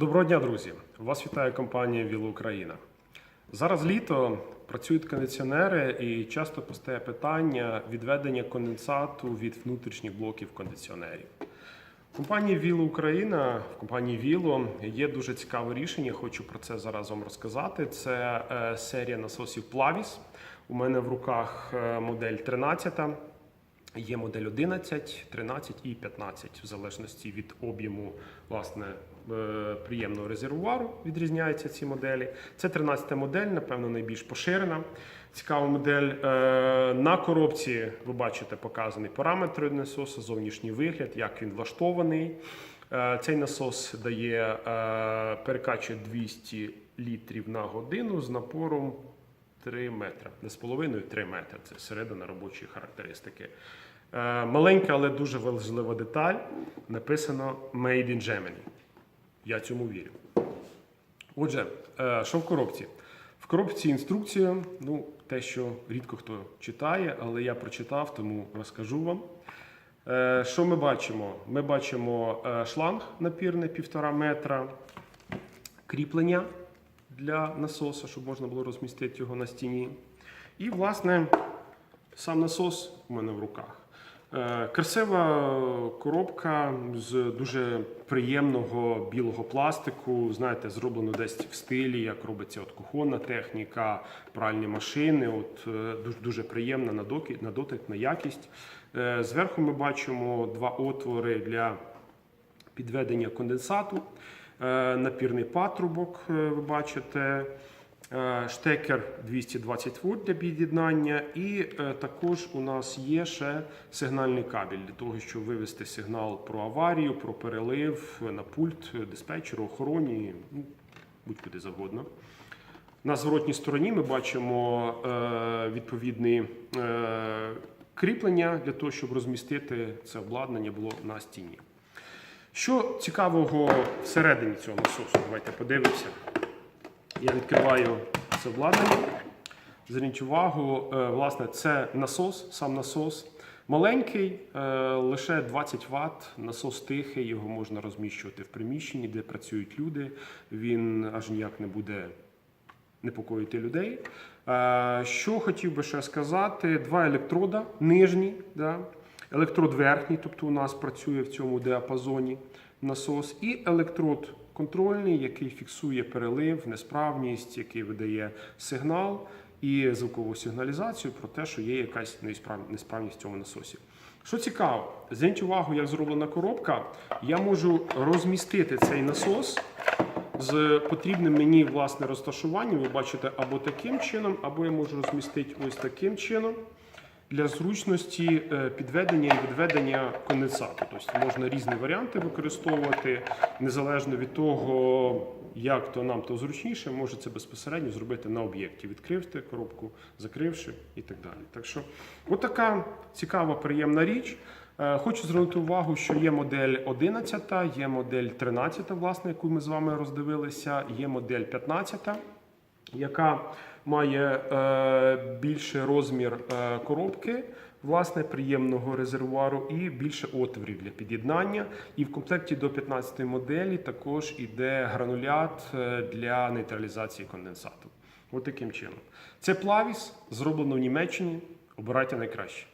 Доброго дня, друзі! Вас вітає компанія Віла Україна. Зараз літо працюють кондиціонери і часто постає питання відведення конденсату від внутрішніх блоків кондиціонерів. В компанії Віло Україна, в компанії Віло є дуже цікаве рішення. Хочу про це зараз вам розказати. Це е, серія насосів Plavis. У мене в руках е, модель 13. Є модель 11, 13 і 15, в залежності від об'єму власне е, приємного резервуару відрізняються ці моделі. Це 13-та модель, напевно, найбільш поширена. Цікава модель. Е, На коробці ви бачите показані параметри насосу, зовнішній вигляд, як він влаштований. Е, Цей насос дає перекачує 200 літрів на годину з напором 3 метри. Не з половиною 3 метри. Це середина робочої характеристики. Е, Маленька, але дуже важлива деталь. Написано Made in Germany. Я цьому вірю. Отже, е, що в коробці? В коробці інструкція, ну, те, що рідко хто читає, але я прочитав, тому розкажу вам. Е, Що ми бачимо? Ми бачимо шланг напірний 1,5 метра, кріплення для насоса, щоб можна було розмістити його на стіні. І, власне, сам насос у мене в руках. Е, Красива коробка з дуже приємного білого пластику. Знаєте, зроблено десь в стилі, як робиться от кухонна техніка, пральні машини. От е, дуже, дуже приємна на доки- на дотик, на якість. Е, Зверху ми бачимо два отвори для підведення конденсату, напірний патрубок, е, ви бачите, е, штекер 220 вольт для під'єднання, і е, також у нас є ще сигнальний кабель для того, щоб вивести сигнал про аварію, про перелив на пульт диспетчеру, охороні, ну, будь-куди завгодно. На зворотній стороні ми бачимо е, відповідні е, кріплення для того, щоб розмістити це обладнання було на стіні. Що цікавого всередині цього насосу? Давайте подивимося. Я відкриваю це обладнання. Зверніть увагу, е, власне, це насос, сам насос. Маленький, е, лише 20 Вт, насос тихий, його можна розміщувати в приміщенні, де працюють люди. Він аж ніяк не буде непокоїти людей. Е, Що хотів би ще сказати: два електрода нижні, да? Електрод верхній, тобто у нас працює в цьому діапазоні насос, і електрод контрольний, який фіксує перелив, несправність, який видає сигнал і звукову сигналізацію про те, що є якась несправність в цьому насосі. Що цікаво, зверніть увагу, як зроблена коробка, я можу розмістити цей насос з потрібним мені власне розташуванням. Ви бачите або таким чином, або я можу розмістити ось таким чином для зручності е, підведення і відведення конденсату. Тобто можна різні варіанти використовувати незалежно від того, як то нам то зручніше, може це безпосередньо зробити на об'єкті, відкривши коробку, закривши і так далі. Так що, отака цікава, приємна річ. Е, Хочу звернути увагу, що є модель 11, є модель 13, власне, яку ми з вами роздивилися, є модель 15 яка має е, більший розмір е, коробки, власне, приємного резервуару і більше отворів для під'єднання. І в комплекті до 15 моделі також іде гранулят е, для нейтралізації конденсату. От таким чином. Це плавіс, зроблено в Німеччині. Обирайте найкраще.